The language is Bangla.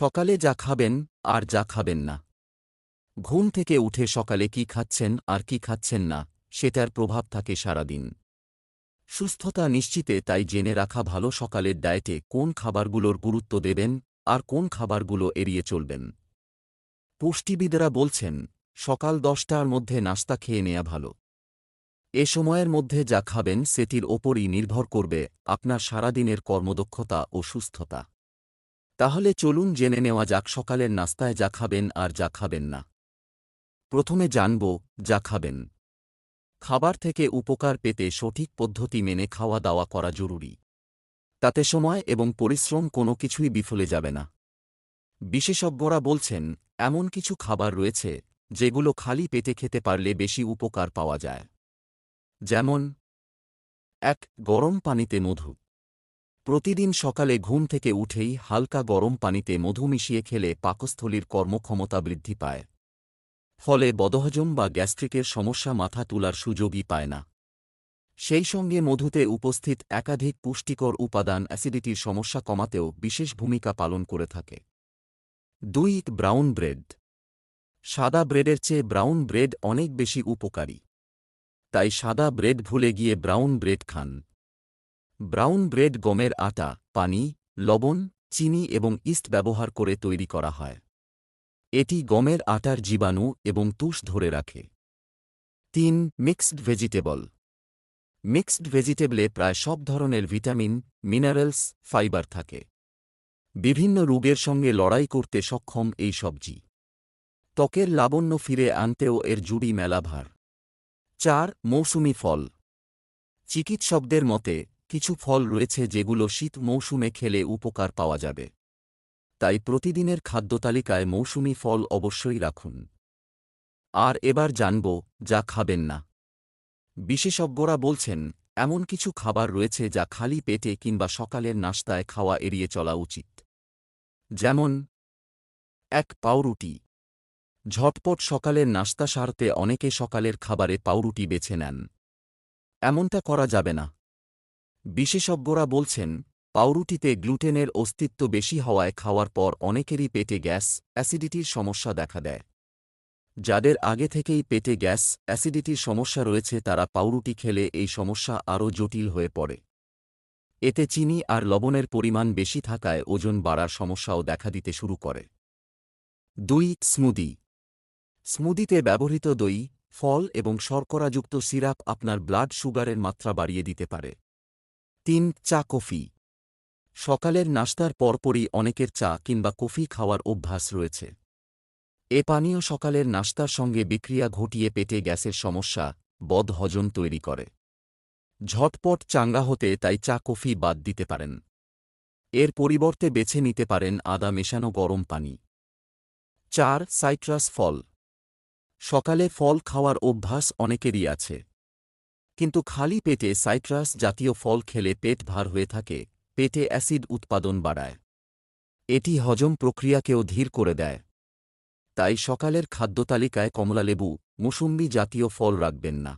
সকালে যা খাবেন আর যা খাবেন না। ঘুম থেকে উঠে সকালে কি খাচ্ছেন আর কি খাচ্ছেন না, সেটার প্রভাব থাকে সারাদিন। সুস্থতা নিশ্চিতে তাই জেনে রাখা ভালো সকালের ডায়েটে কোন খাবারগুলোর গুরুত্ব দেবেন আর কোন খাবারগুলো এড়িয়ে চলবেন। পুষ্টিবিদেরা বলছেন, সকাল দশটার মধ্যে নাস্তা খেয়ে নেয়া ভালো। এ সময়ের মধ্যে যা খাবেন সেটির ওপরই নির্ভর করবে আপনার সারাদিনের কর্মদক্ষতা ও সুস্থতা। তাহলে চলুন জেনে নেওয়া যাক সকালের নাস্তায় যা খাবেন আর যা খাবেন না। প্রথমে জানব, যা খাবেন। খাবার থেকে উপকার পেতে সঠিক পদ্ধতি মেনে খাওয়া দাওয়া করা জরুরি। তাতে সময় এবং পরিশ্রম কোনো কিছুই বিফলে যাবে না। বিশেষজ্ঞরা বলছেন, এমন কিছু খাবার রয়েছে, যেগুলো খালি পেটে খেতে পারলে বেশি উপকার পাওয়া যায়। যেমন, এক, গরম পানিতে মধু। প্রতিদিন সকালে ঘুম থেকে উঠেই হালকা গরম পানিতে মধু মিশিয়ে খেলে পাকস্থলীর কর্মক্ষমতা বৃদ্ধি পায়। ফলে বদহজম বা গ্যাস্ট্রিকের সমস্যা মাথা তোলার সুযোগই পায় না। সেই সঙ্গে মধুতে উপস্থিত একাধিক পুষ্টিকর উপাদান অ্যাসিডিটির সমস্যা কমাতেও বিশেষ ভূমিকা পালন করে থাকে। দুই, ব্রাউন ব্রেড। সাদা ব্রেডের চেয়ে ব্রাউন ব্রেড অনেক বেশি উপকারী। তাই সাদা ব্রেড ভুলে গিয়ে ব্রাউন ব্রেড খান। ব্রাউন ব্রেড গমের আটা, পানি, লবণ, চিনি এবং ইস্ট ব্যবহার করে তৈরি করা হয়। এটি গমের আটার জীবাণু এবং তুষ ধরে রাখে। তিন, মিক্সড ভেজিটেবল। মিক্সড ভেজিটেবলে প্রায় সব ধরনের ভিটামিন, মিনারেলস, ফাইবার থাকে। বিভিন্ন রোগের সঙ্গে লড়াই করতে সক্ষম এই সবজি। ত্বকের লাবণ্য ফিরে আনতেও এর জুড়ি মেলাভার। চার, মৌসুমি ফল। চিকিৎসকদের মতে কিছু ফল রয়েছে যেগুলো শীত মৌসুমে খেলে উপকার পাওয়া যাবে। তাই প্রতিদিনের খাদ্যতালিকায় মৌসুমি ফল অবশ্যই রাখুন। আর এবার জানব, যা খাবেন না। বিশেষজ্ঞরা বলছেন, এমন কিছু খাবার রয়েছে যা খালি পেটে কিংবা সকালের নাস্তায় খাওয়া এড়িয়ে চলা উচিত। যেমন, এক পাউরুটি। ঝটপট সকালের নাস্তা সারতে অনেকে সকালের খাবারে পাউরুটি বেছে নেন। এমনটা করা যাবে না। বিশেষজ্ঞরা বলছেন, পাউরুটিতে গ্লুটেনের অস্তিত্ব বেশি হওয়ায় খাওয়ার পর অনেকেরই পেটে গ্যাস, অ্যাসিডিটির সমস্যা দেখা দেয়। যাদের আগে থেকেই পেটে গ্যাস, অ্যাসিডিটির সমস্যা রয়েছে তারা পাউরুটি খেলে এই সমস্যা আরও জটিল হয়ে পড়ে। এতে চিনি আর লবণের পরিমাণ বেশি থাকায় ওজন বাড়ার সমস্যাও দেখা দিতে শুরু করে। দুই, স্মুদি। স্মুদিতে ব্যবহৃত দই, ফল এবং শর্করাযুক্ত সিরাপ আপনার ব্লাড সুগারের মাত্রা বাড়িয়ে দিতে পারে। তিন চা কফি। সকালের নাস্তার পরপরই অনেকের চা কিংবা কফি খাওয়ার অভ্যাস রয়েছে। এ পানীয় সকালের নাস্তার সঙ্গে বিক্রিয়া ঘটিয়ে পেটে গ্যাসের সমস্যা বদহজম তৈরি করে। ঝটপট চাঙ্গা হতে তাই চা কফি বাদ দিতে পারেন। এর পরিবর্তে বেছে নিতে পারেন আদা মেশানো গরম পানি। চার, সাইট্রাস ফল। সকালে ফল খাওয়ার অভ্যাস অনেকেরই আছে। কিন্তু খালি পেটে সাইট্রাস জাতীয় ফল খেলে পেট ভার হয়ে থাকে, পেটে অ্যাসিড উৎপাদন বাড়ায়। এটি হজম প্রক্রিয়াকেও ধীর করে দেয়। তাই সকালের খাদ্যতালিকায় কমলালেবু, মুসুম্বি জাতীয় ফল রাখবেন না।